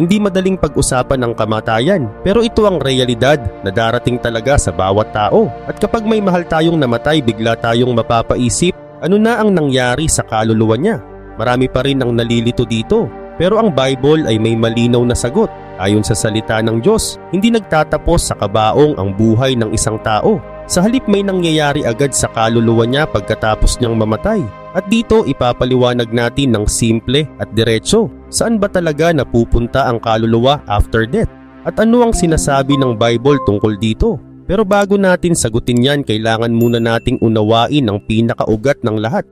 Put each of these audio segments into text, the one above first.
hindi madaling pag-usapan ang kamatayan. Pero ito ang realidad na darating talaga sa bawat tao. At kapag may mahal tayong namatay, bigla tayong mapapaisip, ano na ang nangyari sa kaluluwa niya? Marami pa rin ang nalilito dito. Pero ang Bible ay may malinaw na sagot. Ayon sa salita ng Diyos, hindi nagtatapos sa kabaong ang buhay ng isang tao. Sa halip may nangyayari agad sa kaluluwa niya pagkatapos niyang mamatay. At dito ipapaliwanag natin ng simple at diretso saan ba talaga napupunta ang kaluluwa after death at ano ang sinasabi ng Bible tungkol dito. Pero bago natin sagutin yan, kailangan muna nating unawain ang pinakaugat ng lahat.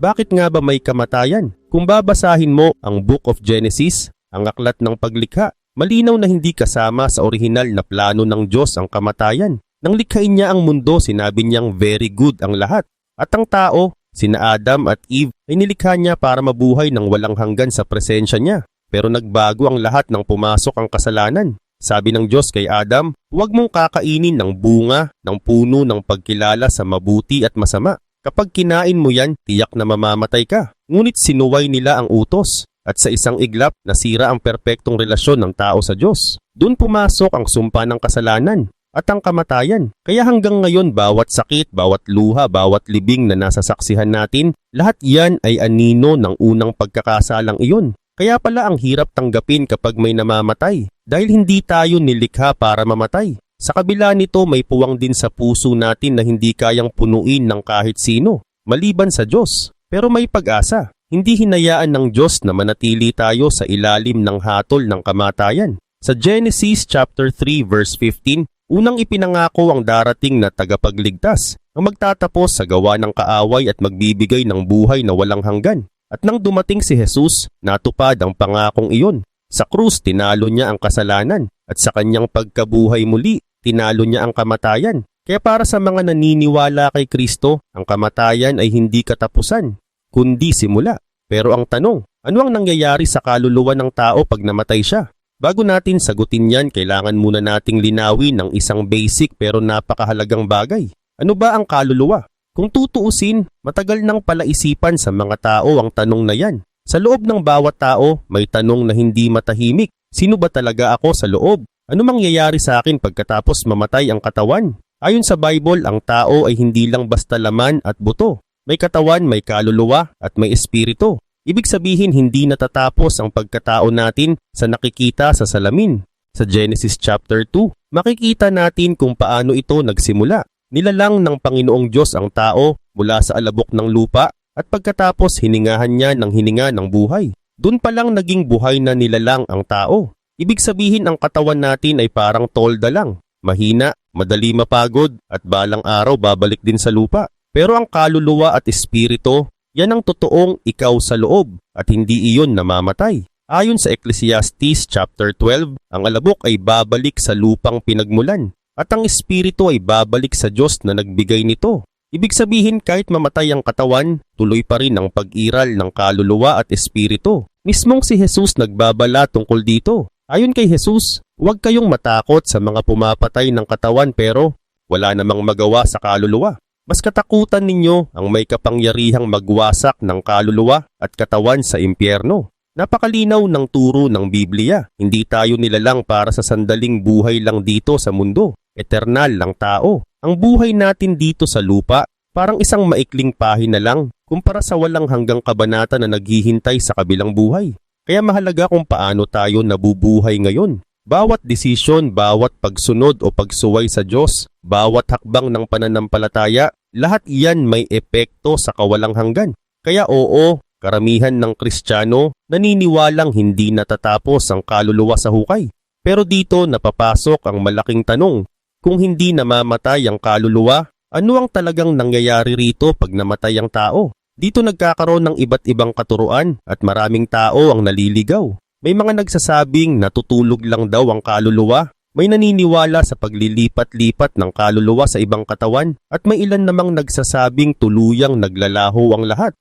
Bakit nga ba may kamatayan? Kung babasahin mo ang Book of Genesis, ang aklat ng paglikha, malinaw na hindi kasama sa orihinal na plano ng Diyos ang kamatayan. Nang likhain niya ang mundo, sinabi niyang very good ang lahat. At ang tao, Sina Adam at Eve ay nilikha niya para mabuhay ng walang hanggan sa presensya niya. Pero nagbago ang lahat nang pumasok ang kasalanan. Sabi ng Diyos kay Adam, huwag mong kakainin ng bunga ng puno ng pagkilala sa mabuti at masama. Kapag kinain mo yan, tiyak na mamamatay ka. Ngunit sinuway nila ang utos at sa isang iglap nasira ang perpektong relasyon ng tao sa Diyos. Doon pumasok ang sumpa ng kasalanan at ang kamatayan. Kaya hanggang ngayon bawat sakit, bawat luha, bawat libing na nasasaksihan natin, lahat yan ay anino ng unang pagkakasalang iyon. Kaya pala ang hirap tanggapin kapag may namamatay dahil hindi tayo nilikha para mamatay. Sa kabila nito may puwang din sa puso natin na hindi kayang punuin ng kahit sino, maliban sa Diyos. Pero may pag-asa. Hindi hinayaan ng Diyos na manatili tayo sa ilalim ng hatol ng kamatayan. Sa Genesis chapter 3 verse 15, Unang ipinangako ang darating na tagapagligtas ang magtatapos sa gawa ng kaaway at magbibigay ng buhay na walang hanggan. At nang dumating si Jesus, natupad ang pangakong iyon. Sa krus, tinalo niya ang kasalanan at sa kanyang pagkabuhay muli, tinalo niya ang kamatayan. Kaya para sa mga naniniwala kay Kristo, ang kamatayan ay hindi katapusan, kundi simula. Pero ang tanong, ano ang nangyayari sa kaluluwa ng tao pag namatay siya? Bago natin sagutin yan, kailangan muna nating linawin ng isang basic pero napakahalagang bagay. Ano ba ang kaluluwa? Kung tutuusin, matagal nang palaisipan sa mga tao ang tanong na yan. Sa loob ng bawat tao, may tanong na hindi matahimik. Sino ba talaga ako sa loob? Ano mangyayari sa akin pagkatapos mamatay ang katawan? Ayon sa Bible, ang tao ay hindi lang basta laman at buto. May katawan, may kaluluwa at may espiritu. Ibig sabihin hindi natatapos ang pagkatao natin sa nakikita sa salamin. Sa Genesis chapter 2, makikita natin kung paano ito nagsimula. Nilalang ng Panginoong Diyos ang tao mula sa alabok ng lupa at pagkatapos hiningahan niya ng hininga ng buhay. Doon pa lang naging buhay na nilalang ang tao. Ibig sabihin ang katawan natin ay parang tolda lang. Mahina, madali mapagod at balang araw babalik din sa lupa. Pero ang kaluluwa at espiritu yan ang totoong ikaw sa loob at hindi iyon namamatay. Ayon sa Ecclesiastes chapter 12, ang alabok ay babalik sa lupang pinagmulan at ang espiritu ay babalik sa Diyos na nagbigay nito. Ibig sabihin kahit mamatay ang katawan, tuloy pa rin ang pag-iral ng kaluluwa at espiritu. Mismong si Jesus nagbabala tungkol dito. Ayon kay Jesus, huwag kayong matakot sa mga pumapatay ng katawan pero wala namang magawa sa kaluluwa. Mas katakutan ninyo ang may kapangyarihang magwasak ng kaluluwa at katawan sa impyerno. Napakalinaw ng turo ng Biblia. Hindi tayo nilalang para sa sandaling buhay lang dito sa mundo. Eternal lang tao. Ang buhay natin dito sa lupa, parang isang maikling pahina lang kumpara sa walang hanggang kabanata na naghihintay sa kabilang buhay. Kaya mahalaga kung paano tayo nabubuhay ngayon. Bawat desisyon, bawat pagsunod o pagsuway sa Diyos, bawat hakbang ng pananampalataya, lahat iyan may epekto sa kawalang hanggan. Kaya oo, karamihan ng Kristiyano naniniwalang hindi natatapos ang kaluluwa sa hukay. Pero dito napapasok ang malaking tanong, kung hindi namamatay ang kaluluwa, ano ang talagang nangyayari rito pag namatay ang tao? Dito nagkakaroon ng iba't ibang katuruan at maraming tao ang naliligaw. May mga nagsasabing natutulog lang daw ang kaluluwa. May naniniwala sa paglilipat-lipat ng kaluluwa sa ibang katawan at may ilan namang nagsasabing tuluyang naglalaho ang lahat.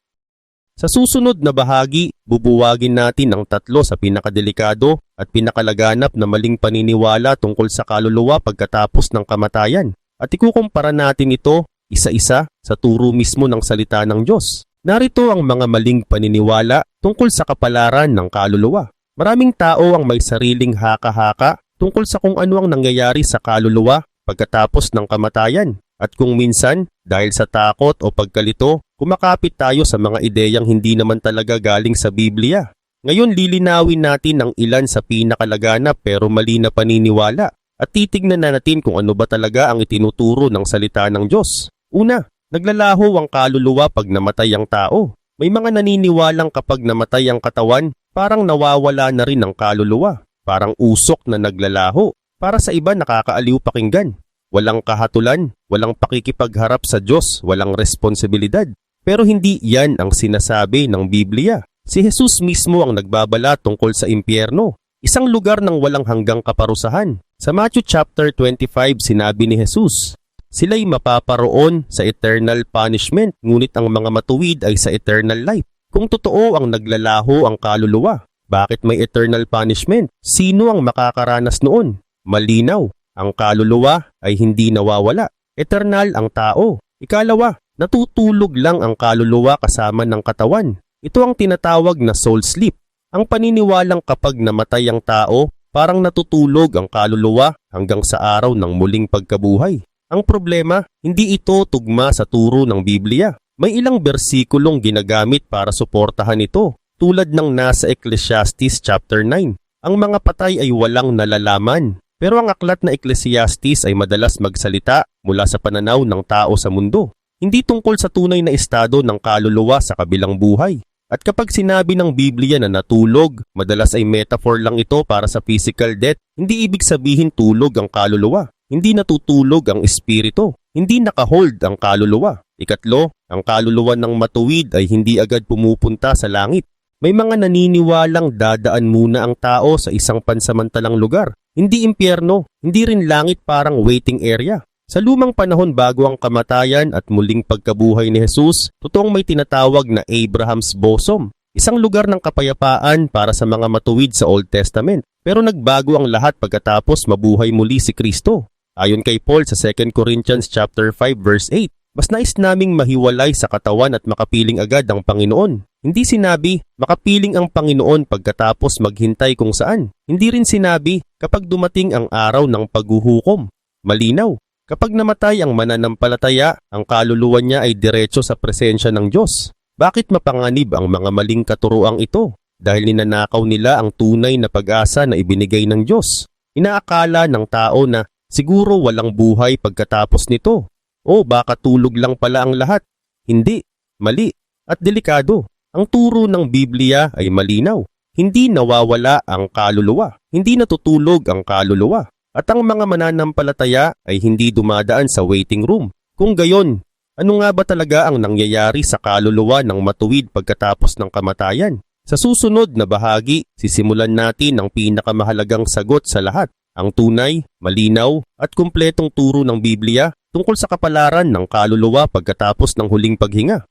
Sa susunod na bahagi, bubuwagin natin ang tatlo sa pinakadelikado at pinakalaganap na maling paniniwala tungkol sa kaluluwa pagkatapos ng kamatayan at ikukumpara natin ito isa-isa sa turo mismo ng salita ng Diyos. Narito ang mga maling paniniwala tungkol sa kapalaran ng kaluluwa. Maraming tao ang may sariling haka-haka tungkol sa kung ano ang nangyayari sa kaluluwa pagkatapos ng kamatayan. At kung minsan, dahil sa takot o pagkalito, kumakapit tayo sa mga ideyang hindi naman talaga galing sa Biblia. Ngayon lilinawin natin ang ilan sa pinakalaganap pero mali na paniniwala at titignan na natin kung ano ba talaga ang itinuturo ng salita ng Diyos. Una, naglalaho ang kaluluwa pag namatay ang tao. May mga naniniwalang kapag namatay ang katawan, parang nawawala na rin ang kaluluwa. Parang usok na naglalaho. Para sa iba nakakaaliw pakinggan. Walang kahatulan, walang pakikipagharap sa Diyos, walang responsibilidad. Pero hindi yan ang sinasabi ng Biblia. Si Jesus mismo ang nagbabala tungkol sa impyerno, isang lugar ng walang hanggang kaparusahan. Sa Matthew chapter 25 sinabi ni Jesus, Sila'y mapaparoon sa eternal punishment, ngunit ang mga matuwid ay sa eternal life. Kung totoo ang naglalaho ang kaluluwa, bakit may eternal punishment? Sino ang makakaranas noon? Malinaw, ang kaluluwa ay hindi nawawala. Eternal ang tao. Ikalawa, natutulog lang ang kaluluwa kasama ng katawan. Ito ang tinatawag na soul sleep. Ang paniniwalang kapag namatay ang tao, parang natutulog ang kaluluwa hanggang sa araw ng muling pagkabuhay. Ang problema, hindi ito tugma sa turo ng Biblia. May ilang bersikulong ginagamit para suportahan ito, tulad ng nasa Ecclesiastes chapter 9. Ang mga patay ay walang nalalaman, pero ang aklat na Ecclesiastes ay madalas magsalita mula sa pananaw ng tao sa mundo, hindi tungkol sa tunay na estado ng kaluluwa sa kabilang buhay. At kapag sinabi ng Biblia na natulog, madalas ay metaphor lang ito para sa physical death, hindi ibig sabihin tulog ang kaluluwa. Hindi natutulog ang espiritu. Hindi nakahold ang kaluluwa. Ikatlo, ang kaluluwa ng matuwid ay hindi agad pumupunta sa langit. May mga naniniwalang dadaan muna ang tao sa isang pansamantalang lugar. Hindi impyerno, hindi rin langit parang waiting area. Sa lumang panahon bago ang kamatayan at muling pagkabuhay ni Jesus, totoong may tinatawag na Abraham's Bosom, isang lugar ng kapayapaan para sa mga matuwid sa Old Testament. Pero nagbago ang lahat pagkatapos mabuhay muli si Kristo. Ayon kay Paul sa 2 Corinthians chapter 5 verse 8, mas nais naming mahiwalay sa katawan at makapiling agad ang Panginoon. Hindi sinabi, makapiling ang Panginoon pagkatapos maghintay kung saan. Hindi rin sinabi, kapag dumating ang araw ng paghuhukom. Malinaw, kapag namatay ang mananampalataya, ang kaluluwa niya ay diretso sa presensya ng Diyos. Bakit mapanganib ang mga maling katuruang ito? Dahil ninanakaw nila ang tunay na pag-asa na ibinigay ng Diyos. Inaakala ng tao na siguro walang buhay pagkatapos nito. O baka tulog lang pala ang lahat. Hindi, mali, at delikado. Ang turo ng Biblia ay malinaw. Hindi nawawala ang kaluluwa. Hindi natutulog ang kaluluwa. At ang mga mananampalataya ay hindi dumadaan sa waiting room. Kung gayon, ano nga ba talaga ang nangyayari sa kaluluwa ng matuwid pagkatapos ng kamatayan? Sa susunod na bahagi, sisimulan natin ang pinakamahalagang sagot sa lahat. Ang tunay, malinaw at kumpletong turo ng Biblia tungkol sa kapalaran ng kaluluwa pagkatapos ng huling paghinga.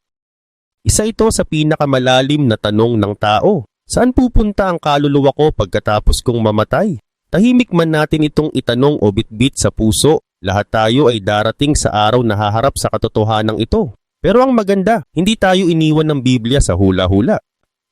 Isa ito sa pinakamalalim na tanong ng tao. Saan pupunta ang kaluluwa ko pagkatapos kong mamatay? Tahimik man natin itong itanong o bitbit sa puso, lahat tayo ay darating sa araw na haharap sa katotohanan ito. Pero ang maganda, hindi tayo iniwan ng Biblia sa hula-hula.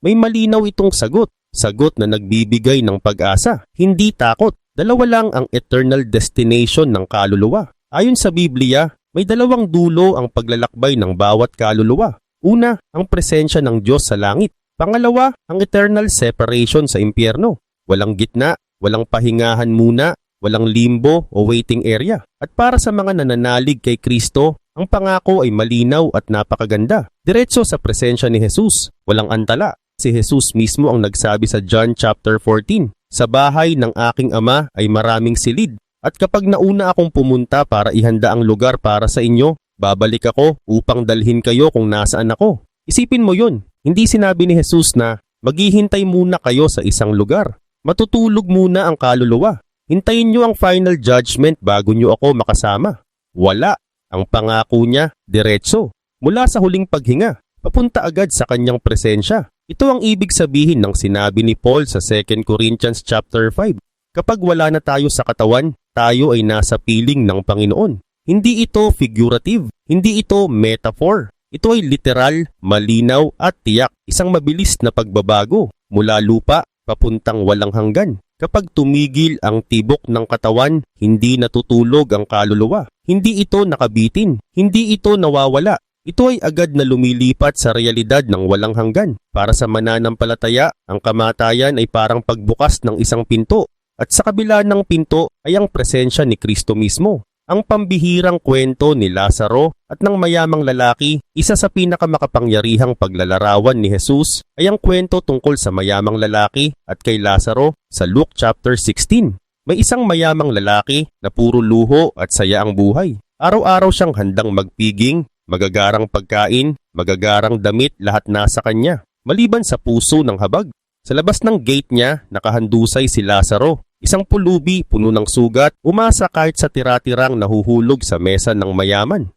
May malinaw itong sagot, sagot na nagbibigay ng pag-asa, hindi takot. Dalawa lang ang eternal destination ng kaluluwa. Ayon sa Biblia, may dalawang dulo ang paglalakbay ng bawat kaluluwa. Una, ang presensya ng Diyos sa langit. Pangalawa, ang eternal separation sa impyerno. Walang gitna, walang pahingahan muna, walang limbo o waiting area. At para sa mga nananalig kay Kristo, ang pangako ay malinaw at napakaganda. Diretso sa presensya ni Jesus, walang antala. Si Jesus mismo ang nagsabi sa John chapter 14, Sa bahay ng aking ama ay maraming silid, at kapag nauna akong pumunta para ihanda ang lugar para sa inyo, babalik ako upang dalhin kayo kung nasaan ako. Isipin mo yun, hindi sinabi ni Jesus na maghihintay muna kayo sa isang lugar. Matutulog muna ang kaluluwa. Hintayin nyo ang final judgment bago nyo ako makasama. Wala. Ang pangako niya, diretso. Mula sa huling paghinga, papunta agad sa kanyang presensya. Ito ang ibig sabihin ng sinabi ni Paul sa 2 Corinthians chapter 5. Kapag wala na tayo sa katawan, tayo ay nasa piling ng Panginoon. Hindi ito figurative, hindi ito metaphor. Ito ay literal, malinaw at tiyak, isang mabilis na pagbabago mula lupa papuntang walang hanggan. Kapag tumigil ang tibok ng katawan, hindi natutulog ang kaluluwa. Hindi ito nakabitin, hindi ito nawawala. Ito ay agad na lumilipat sa realidad ng walang hanggan. Para sa mananampalataya, ang kamatayan ay parang pagbukas ng isang pinto. At sa kabila ng pinto ay ang presensya ni Kristo mismo. Ang pambihirang kwento ni Lazaro at ng mayamang lalaki, isa sa pinakamakapangyarihang paglalarawan ni Jesus ay ang kwento tungkol sa mayamang lalaki at kay Lazaro sa Luke chapter 16. May isang mayamang lalaki na puro luho at saya ang buhay. Araw-araw siyang handang magpiging, magagarang pagkain, magagarang damit, lahat nasa kanya. Maliban sa puso ng habag. Sa labas ng gate niya, nakahandusay si Lazaro Isang pulubi puno ng sugat, umasa kahit sa tiratirang nahuhulog sa mesa ng mayaman.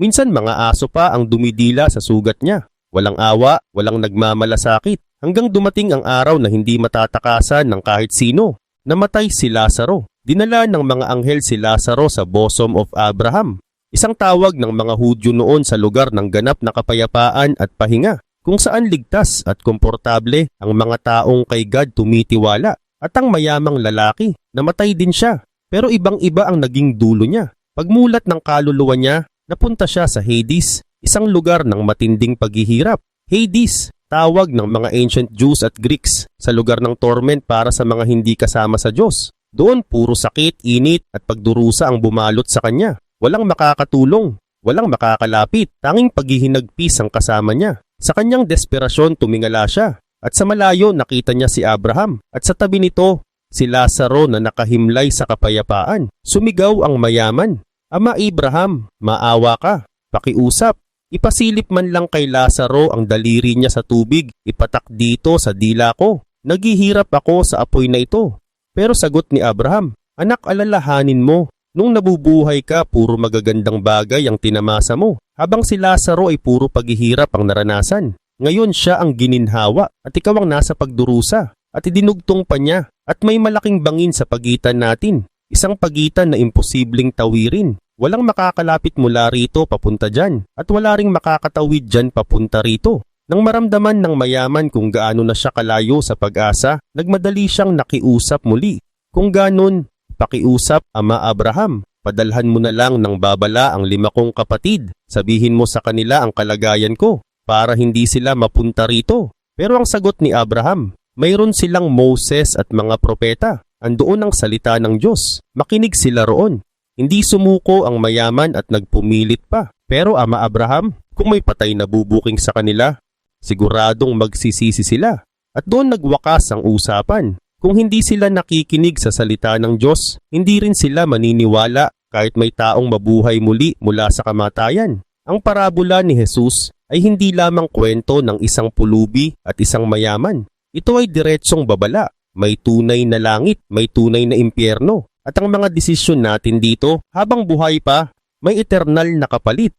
Minsan mga aso pa ang dumidila sa sugat niya. Walang awa, walang nagmamalasakit, hanggang dumating ang araw na hindi matatakasan ng kahit sino. Namatay si Lazaro. Dinala ng mga anghel si Lazaro sa bosom of Abraham. Isang tawag ng mga Hudyo noon sa lugar ng ganap na kapayapaan at pahinga, kung saan ligtas at komportable ang mga taong kay God tumitiwala. At ang mayamang lalaki, namatay din siya. Pero ibang-iba ang naging dulo niya. Pagmulat ng kaluluwa niya, napunta siya sa Hades, isang lugar ng matinding paghihirap. Hades, tawag ng mga ancient Jews at Greeks sa lugar ng torment para sa mga hindi kasama sa Diyos. Doon puro sakit, init at pagdurusa ang bumalot sa kanya. Walang makakatulong, walang makakalapit, tanging paghihinagpis ang kasama niya. Sa kanyang desperasyon tumingala siya at sa malayo nakita niya si Abraham at sa tabi nito si Lazaro na nakahimlay sa kapayapaan. Sumigaw ang mayaman, Ama Abraham, maawa ka, pakiusap. Ipasilip man lang kay Lazaro ang daliri niya sa tubig, ipatak dito sa dila ko. Naghihirap ako sa apoy na ito. Pero sagot ni Abraham, Anak alalahanin mo, nung nabubuhay ka puro magagandang bagay ang tinamasa mo, habang si Lazaro ay puro paghihirap ang naranasan. Ngayon siya ang gininhawa at ikaw ang nasa pagdurusa at idinugtong pa niya at may malaking bangin sa pagitan natin. Isang pagitan na imposibleng tawirin. Walang makakalapit mula rito papunta dyan at wala ring makakatawid dyan papunta rito. Nang maramdaman ng mayaman kung gaano na siya kalayo sa pag-asa, nagmadali siyang nakiusap muli. Kung ganon, pakiusap Ama Abraham, padalhan mo na lang ng babala ang lima kong kapatid. Sabihin mo sa kanila ang kalagayan ko para hindi sila mapunta rito. Pero ang sagot ni Abraham, mayroon silang Moses at mga propeta. Andoon ang salita ng Diyos. Makinig sila roon. Hindi sumuko ang mayaman at nagpumilit pa. Pero ama Abraham, kung may patay na bubuking sa kanila, siguradong magsisisi sila. At doon nagwakas ang usapan. Kung hindi sila nakikinig sa salita ng Diyos, hindi rin sila maniniwala kahit may taong mabuhay muli mula sa kamatayan. Ang parabola ni Jesus ay hindi lamang kwento ng isang pulubi at isang mayaman. Ito ay diretsong babala. May tunay na langit, may tunay na impyerno. At ang mga desisyon natin dito habang buhay pa, may eternal na kapalit.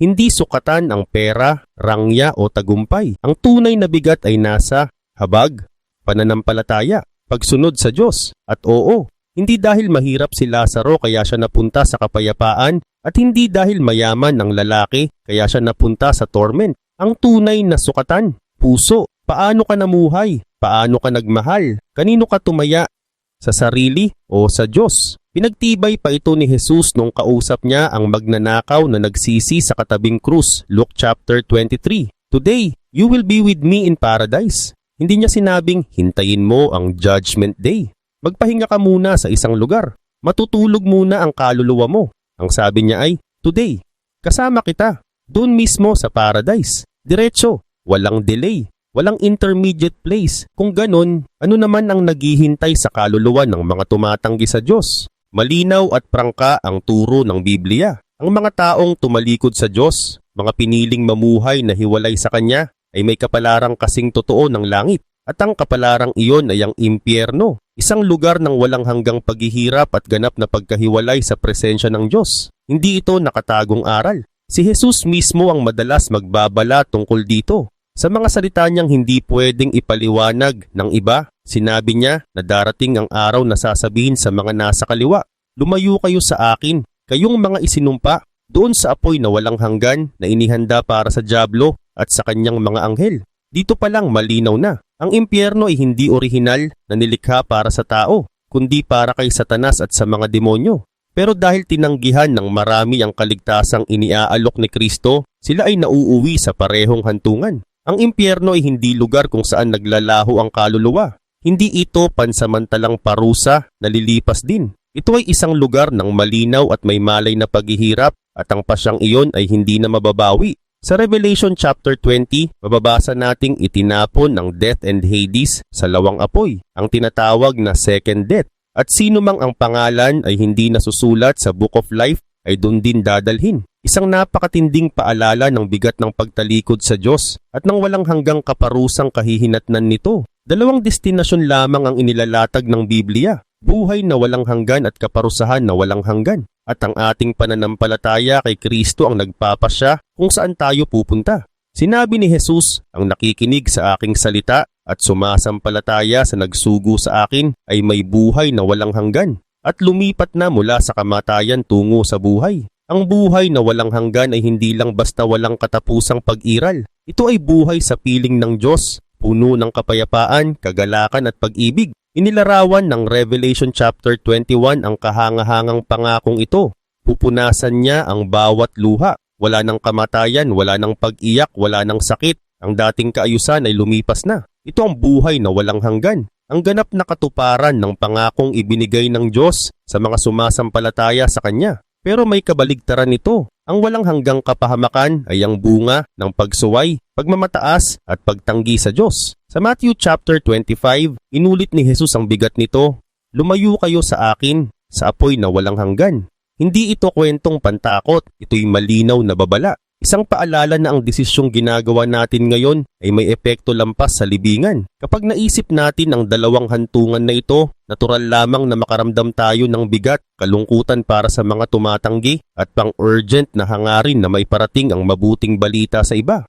Hindi sukatan ang pera, rangya o tagumpay. Ang tunay na bigat ay nasa habag, pananampalataya, pagsunod sa Diyos. At oo, hindi dahil mahirap si Lazaro kaya siya napunta sa kapayapaan at hindi dahil mayaman ang lalaki kaya siya napunta sa torment. Ang tunay na sukatan, puso, paano ka namuhay, paano ka nagmahal, kanino ka tumaya, sa sarili o sa Diyos. Pinagtibay pa ito ni Jesus nung kausap niya ang magnanakaw na nagsisi sa katabing krus, Luke chapter 23. Today, you will be with me in paradise. Hindi niya sinabing, hintayin mo ang judgment day. Magpahinga ka muna sa isang lugar. Matutulog muna ang kaluluwa mo. Ang sabi niya ay, Today, kasama kita, doon mismo sa paradise. Diretso, walang delay, walang intermediate place. Kung ganon, ano naman ang naghihintay sa kaluluwa ng mga tumatanggi sa Diyos? Malinaw at prangka ang turo ng Biblia. Ang mga taong tumalikod sa Diyos, mga piniling mamuhay na hiwalay sa Kanya, ay may kapalarang kasing totoo ng langit. At ang kapalarang iyon ay ang impyerno, isang lugar ng walang hanggang paghihirap at ganap na pagkahiwalay sa presensya ng Diyos. Hindi ito nakatagong aral. Si Jesus mismo ang madalas magbabala tungkol dito. Sa mga salita niyang hindi pwedeng ipaliwanag ng iba, sinabi niya na darating ang araw na sasabihin sa mga nasa kaliwa, Lumayo kayo sa akin, kayong mga isinumpa, doon sa apoy na walang hanggan na inihanda para sa Diablo at sa kanyang mga anghel. Dito pa lang malinaw na Ang impyerno ay hindi orihinal na nilikha para sa tao, kundi para kay Satanas at sa mga demonyo. Pero dahil tinanggihan ng marami ang kaligtasang iniaalok ni Kristo, sila ay nauuwi sa parehong hantungan. Ang impyerno ay hindi lugar kung saan naglalaho ang kaluluwa. Hindi ito pansamantalang parusa na lilipas din. Ito ay isang lugar ng malinaw at may malay na paghihirap at ang pasyang iyon ay hindi na mababawi. Sa Revelation chapter 20, mababasa nating itinapon ng death and Hades sa lawang apoy, ang tinatawag na second death. At sino mang ang pangalan ay hindi nasusulat sa Book of Life ay doon din dadalhin. Isang napakatinding paalala ng bigat ng pagtalikod sa Diyos at ng walang hanggang kaparusang kahihinatnan nito. Dalawang destinasyon lamang ang inilalatag ng Biblia, buhay na walang hanggan at kaparusahan na walang hanggan. At ang ating pananampalataya kay Kristo ang nagpapasya kung saan tayo pupunta. Sinabi ni Jesus, ang nakikinig sa aking salita at sumasampalataya sa nagsugo sa akin ay may buhay na walang hanggan at lumipat na mula sa kamatayan tungo sa buhay. Ang buhay na walang hanggan ay hindi lang basta walang katapusang pag-iral. Ito ay buhay sa piling ng Diyos, puno ng kapayapaan, kagalakan at pag-ibig. Inilarawan ng Revelation chapter 21 ang kahangahangang pangakong ito. Pupunasan niya ang bawat luha. Wala ng kamatayan, wala ng pag-iyak, wala ng sakit. Ang dating kaayusan ay lumipas na. Ito ang buhay na walang hanggan. Ang ganap na katuparan ng pangakong ibinigay ng Diyos sa mga sumasampalataya sa Kanya. Pero may kabaligtaran nito. Ang walang hanggang kapahamakan ay ang bunga ng pagsuway, pagmamataas at pagtanggi sa Diyos. Sa Matthew chapter 25, inulit ni Jesus ang bigat nito, Lumayo kayo sa akin sa apoy na walang hanggan. Hindi ito kwentong pantakot, ito'y malinaw na babala. Isang paalala na ang desisyong ginagawa natin ngayon ay may epekto lampas sa libingan. Kapag naisip natin ang dalawang hantungan na ito, natural lamang na makaramdam tayo ng bigat, kalungkutan para sa mga tumatanggi at pang-urgent na hangarin na may parating ang mabuting balita sa iba.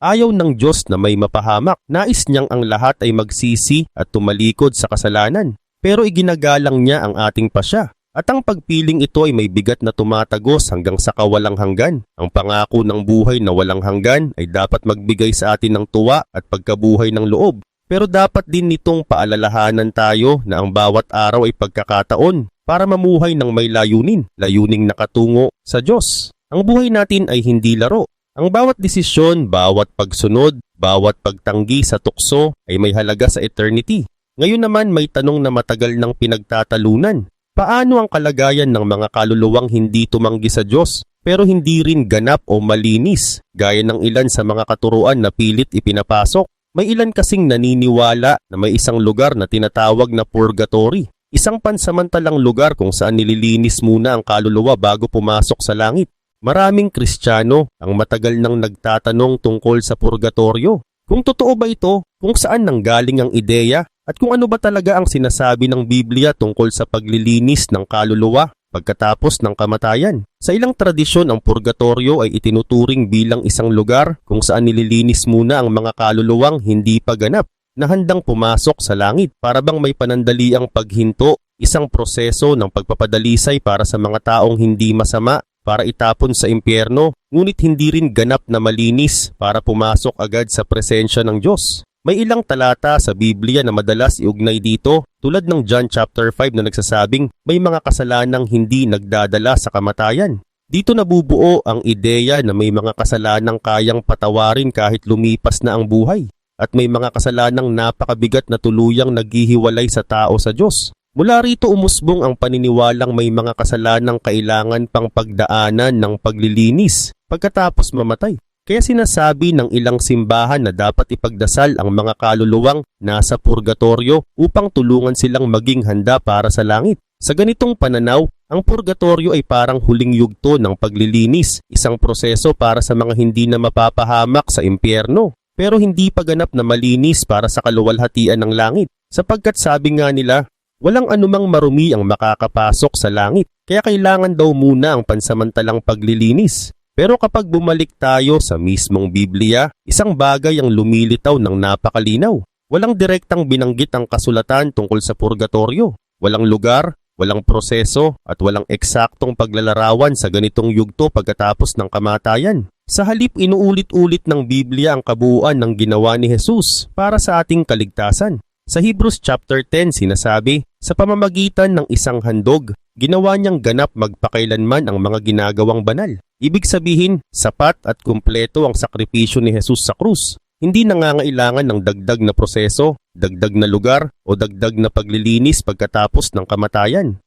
Ayaw ng Diyos na may mapahamak, nais niyang ang lahat ay magsisi at tumalikod sa kasalanan. Pero iginagalang niya ang ating pasya. At ang pagpiling ito ay may bigat na tumatagos hanggang sa kawalang hanggan. Ang pangako ng buhay na walang hanggan ay dapat magbigay sa atin ng tuwa at pagkabuhay ng loob. Pero dapat din nitong paalalahanan tayo na ang bawat araw ay pagkakataon para mamuhay ng may layunin, layuning nakatungo sa Diyos. Ang buhay natin ay hindi laro. Ang bawat desisyon, bawat pagsunod, bawat pagtanggi sa tukso ay may halaga sa eternity. Ngayon naman may tanong na matagal nang pinagtatalunan. Paano ang kalagayan ng mga kaluluwang hindi tumanggi sa Diyos pero hindi rin ganap o malinis gaya ng ilan sa mga katuruan na pilit ipinapasok? May ilan kasing naniniwala na may isang lugar na tinatawag na purgatory, isang pansamantalang lugar kung saan nililinis muna ang kaluluwa bago pumasok sa langit. Maraming Kristiyano ang matagal nang nagtatanong tungkol sa purgatorio. Kung totoo ba ito, kung saan nanggaling ang ideya at kung ano ba talaga ang sinasabi ng Biblia tungkol sa paglilinis ng kaluluwa pagkatapos ng kamatayan. Sa ilang tradisyon, ang purgatorio ay itinuturing bilang isang lugar kung saan nililinis muna ang mga kaluluwang hindi pa ganap na handang pumasok sa langit para bang may panandaliang paghinto, isang proseso ng pagpapadalisay para sa mga taong hindi masama para itapon sa impyerno, ngunit hindi rin ganap na malinis para pumasok agad sa presensya ng Diyos. May ilang talata sa Biblia na madalas iugnay dito tulad ng John chapter 5 na nagsasabing may mga kasalanang hindi nagdadala sa kamatayan. Dito nabubuo ang ideya na may mga kasalanang kayang patawarin kahit lumipas na ang buhay at may mga kasalanang napakabigat na tuluyang naghihiwalay sa tao sa Diyos. Mula rito umusbong ang paniniwalang may mga kasalanang kailangan pang pagdaanan ng paglilinis pagkatapos mamatay. Kaya sinasabi ng ilang simbahan na dapat ipagdasal ang mga kaluluwang nasa purgatorio upang tulungan silang maging handa para sa langit. Sa ganitong pananaw, ang purgatorio ay parang huling yugto ng paglilinis, isang proseso para sa mga hindi na mapapahamak sa impyerno, pero hindi pa ganap na malinis para sa kaluwalhatian ng langit. Sapagkat sabi nga nila, walang anumang marumi ang makakapasok sa langit, kaya kailangan daw muna ang pansamantalang paglilinis. Pero kapag bumalik tayo sa mismong Biblia, isang bagay ang lumilitaw ng napakalinaw. Walang direktang binanggit ang kasulatan tungkol sa purgatorio. Walang lugar, walang proseso, at walang eksaktong paglalarawan sa ganitong yugto pagkatapos ng kamatayan. Sa halip inuulit-ulit ng Biblia ang kabuuan ng ginawa ni Jesus para sa ating kaligtasan. Sa Hebrews chapter 10 sinasabi, sa pamamagitan ng isang handog, ginawa niyang ganap magpakailanman ang mga ginagawang banal. Ibig sabihin, sapat at kumpleto ang sakripisyo ni Jesus sa krus. Hindi nangangailangan ng dagdag na proseso, dagdag na lugar o dagdag na paglilinis pagkatapos ng kamatayan.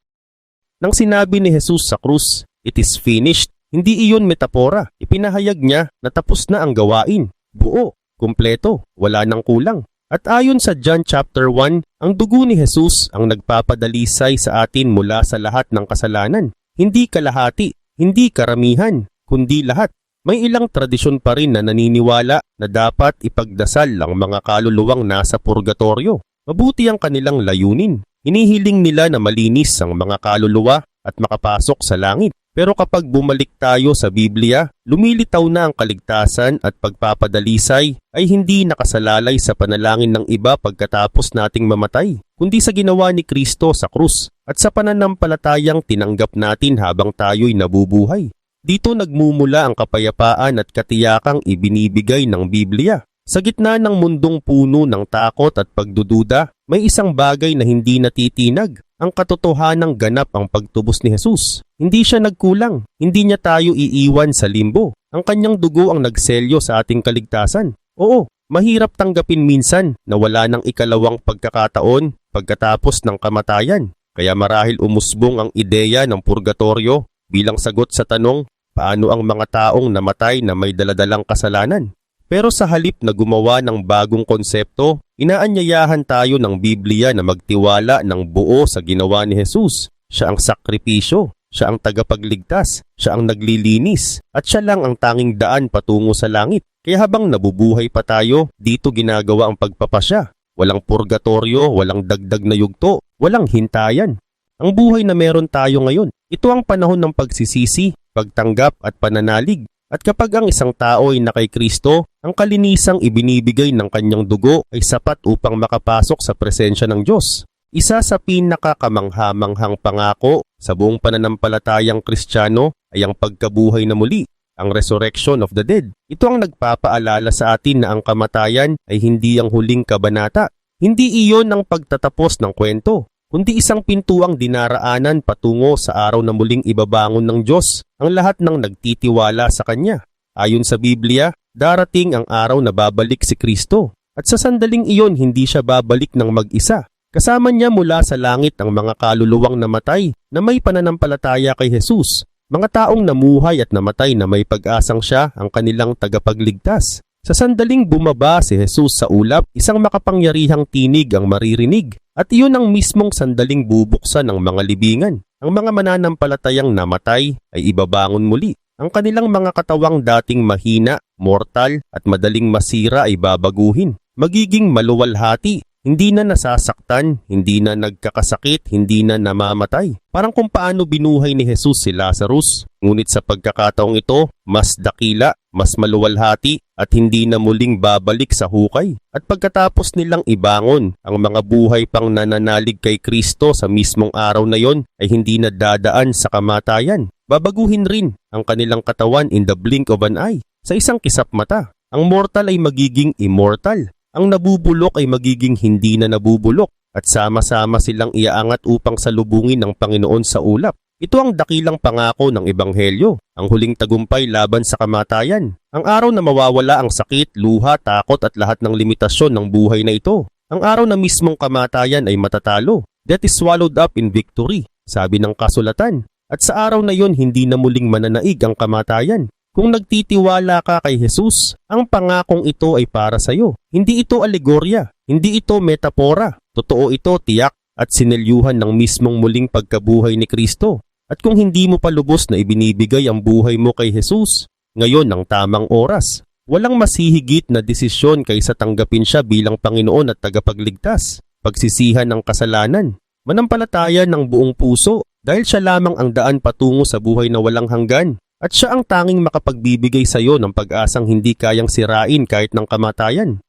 Nang sinabi ni Jesus sa krus, it is finished, hindi iyon metapora. Ipinahayag niya na tapos na ang gawain. Buo, kumpleto, wala nang kulang. At ayon sa John chapter 1, ang dugo ni Jesus ang nagpapadalisay sa atin mula sa lahat ng kasalanan. Hindi kalahati, hindi karamihan, kundi lahat. May ilang tradisyon pa rin na naniniwala na dapat ipagdasal ang mga kaluluwang nasa purgatorio. Mabuti ang kanilang layunin. Hinihiling nila na malinis ang mga kaluluwa at makapasok sa langit. Pero kapag bumalik tayo sa Biblia, lumilitaw na ang kaligtasan at pagpapadalisay ay hindi nakasalalay sa panalangin ng iba pagkatapos nating mamatay, kundi sa ginawa ni Kristo sa krus at sa pananampalatayang tinanggap natin habang tayo'y nabubuhay. Dito nagmumula ang kapayapaan at katiyakang ibinibigay ng Biblia. Sa gitna ng mundong puno ng takot at pagdududa, may isang bagay na hindi natitinag, ang katotohanang ganap ang pagtubos ni Jesus. Hindi siya nagkulang, hindi niya tayo iiwan sa limbo. Ang kanyang dugo ang nagselyo sa ating kaligtasan. Oo, mahirap tanggapin minsan na wala ng ikalawang pagkakataon pagkatapos ng kamatayan. Kaya marahil umusbong ang ideya ng purgatorio bilang sagot sa tanong, paano ang mga taong namatay na may daladalang kasalanan? Pero sa halip na gumawa ng bagong konsepto, inaanyayahan tayo ng Biblia na magtiwala ng buo sa ginawa ni Jesus. Siya ang sakripisyo, siya ang tagapagligtas, siya ang naglilinis, at siya lang ang tanging daan patungo sa langit. Kaya habang nabubuhay pa tayo, dito ginagawa ang pagpapasya. Walang purgatorio, walang dagdag na yugto, walang hintayan. Ang buhay na meron tayo ngayon, ito ang panahon ng pagsisisi, pagtanggap at pananalig. At kapag ang isang tao ay nakay Kristo, ang kalinisang ibinibigay ng kanyang dugo ay sapat upang makapasok sa presensya ng Diyos. Isa sa pinakakamanghamanghang pangako sa buong pananampalatayang Kristiyano ay ang pagkabuhay na muli, ang resurrection of the dead. Ito ang nagpapaalala sa atin na ang kamatayan ay hindi ang huling kabanata. Hindi iyon ang pagtatapos ng kwento, kundi isang pintuang dinaraanan patungo sa araw na muling ibabangon ng Diyos ang lahat ng nagtitiwala sa Kanya. Ayon sa Biblia, darating ang araw na babalik si Kristo. At sa sandaling iyon, hindi siya babalik ng mag-isa. Kasama niya mula sa langit ang mga kaluluwang namatay na may pananampalataya kay Jesus, mga taong namuhay at namatay na may pag-asang siya ang kanilang tagapagligtas. Sa sandaling bumaba si Jesus sa ulap, isang makapangyarihang tinig ang maririnig at iyon ang mismong sandaling bubuksan ng mga libingan. Ang mga mananampalatayang namatay ay ibabangon muli. Ang kanilang mga katawang dating mahina, mortal at madaling masira ay babaguhin. Magiging maluwalhati hindi na nasasaktan, hindi na nagkakasakit, hindi na namamatay. Parang kung paano binuhay ni Jesus si Lazarus. Ngunit sa pagkakataong ito, mas dakila, mas maluwalhati at hindi na muling babalik sa hukay. At pagkatapos nilang ibangon, ang mga buhay pang nananalig kay Kristo sa mismong araw na yon ay hindi na dadaan sa kamatayan. Babaguhin rin ang kanilang katawan in the blink of an eye. Sa isang kisap mata, ang mortal ay magiging immortal ang nabubulok ay magiging hindi na nabubulok at sama-sama silang iaangat upang salubungin ng Panginoon sa ulap. Ito ang dakilang pangako ng Ebanghelyo, ang huling tagumpay laban sa kamatayan. Ang araw na mawawala ang sakit, luha, takot at lahat ng limitasyon ng buhay na ito. Ang araw na mismong kamatayan ay matatalo. Death is swallowed up in victory, sabi ng kasulatan. At sa araw na yon hindi na muling mananaig ang kamatayan. Kung nagtitiwala ka kay Jesus, ang pangakong ito ay para sa iyo. Hindi ito alegorya, hindi ito metapora. Totoo ito tiyak at sinelyuhan ng mismong muling pagkabuhay ni Kristo. At kung hindi mo pa lubos na ibinibigay ang buhay mo kay Jesus, ngayon ang tamang oras. Walang masihigit na desisyon kaysa tanggapin siya bilang Panginoon at tagapagligtas. Pagsisihan ng kasalanan. Manampalataya ng buong puso dahil siya lamang ang daan patungo sa buhay na walang hanggan. At siya ang tanging makapagbibigay sa iyo ng pag-asang hindi kayang sirain kahit ng kamatayan.